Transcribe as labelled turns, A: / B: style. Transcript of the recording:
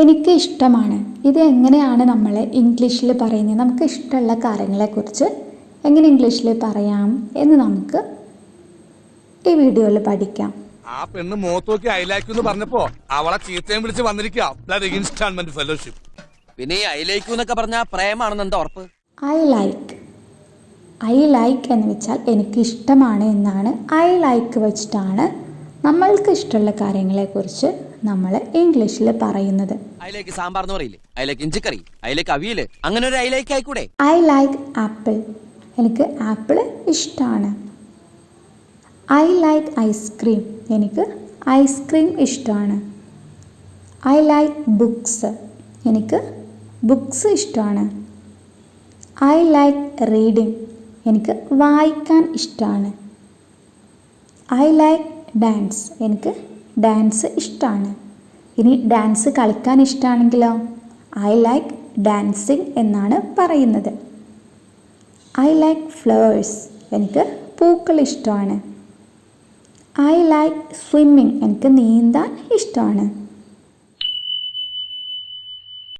A: എനിക്ക് ഇഷ്ടമാണ്. ഇത് എങ്ങനെയാണ് നമ്മൾ ഇംഗ്ലീഷിൽ പറയുന്നത്? നമുക്ക് ഇഷ്ടമുള്ള കാര്യങ്ങളെക്കുറിച്ച് എങ്ങനെ ഇംഗ്ലീഷിൽ പറയാം എന്ന് നമുക്ക് ഈ വീഡിയോയിൽ പഠിക്കാം.
B: ആ പെണ്ണ് മോത്തോക്കി അയലാക്കുന്നു പറഞ്ഞപ്പോ അവളെ ചീത്തയും വിളിച്ച് വന്നിരിക്കുക ഫെലോഷിപ്പ്
C: പിന്നെ ഈ അയിലേക്കു എന്നൊക്കെ പറഞ്ഞാൽ പ്രേമാണെന്ന് എന്താ ഉറപ്പ്?
A: I like. ഐ ലൈക്ക് എന്ന് വെച്ചാൽ എനിക്ക് ഇഷ്ടമാണ് എന്നാണ് ഐ ലൈക്ക് വെച്ചിട്ടാണ് നമ്മൾക്ക് ഇഷ്ടമുള്ള കാര്യങ്ങളെക്കുറിച്ച് നമ്മൾ ഇംഗ്ലീഷിൽ പറയുന്നത്.
C: സാമ്പാർ എന്ന് പറയില്ലേ? അയിലേക്ക് ഇഞ്ചിക്കറി അയിലേക്ക് അവിയൽ അങ്ങനെ ഒരു ആയിക്കൂടെ?
A: ഐ ലൈക്ക് ആപ്പിൾ എനിക്ക് ആപ്പിൾ ഇഷ്ടമാണ് ഐ ലൈക്ക് ഐസ്ക്രീം എനിക്ക് ഐസ്ക്രീം ഇഷ്ടമാണ് ഐ ലൈക്ക് ബുക്സ് എനിക്ക് ബുക്സ് ഇഷ്ടമാണ് ഐ ലൈക്ക് റീഡിങ് എനിക്ക് വായിക്കാൻ ഇഷ്ടമാണ് ഐ ലൈക്ക് ഡാൻസ് എനിക്ക് ഡാൻസ് ഇഷ്ടമാണ് ഇനി ഡാൻസ് കളിക്കാൻ ഇഷ്ടമാണെങ്കിലോ ഐ ലൈക്ക് ഡാൻസിങ് എന്നാണ് പറയുന്നത്. ഐ ലൈക്ക് ഫ്ലവേഴ്സ് എനിക്ക് പൂക്കൾ ഇഷ്ടമാണ്. ഐ ലൈക്ക് സ്വിമ്മിങ് എനിക്ക് നീന്താൻ ഇഷ്ടമാണ്.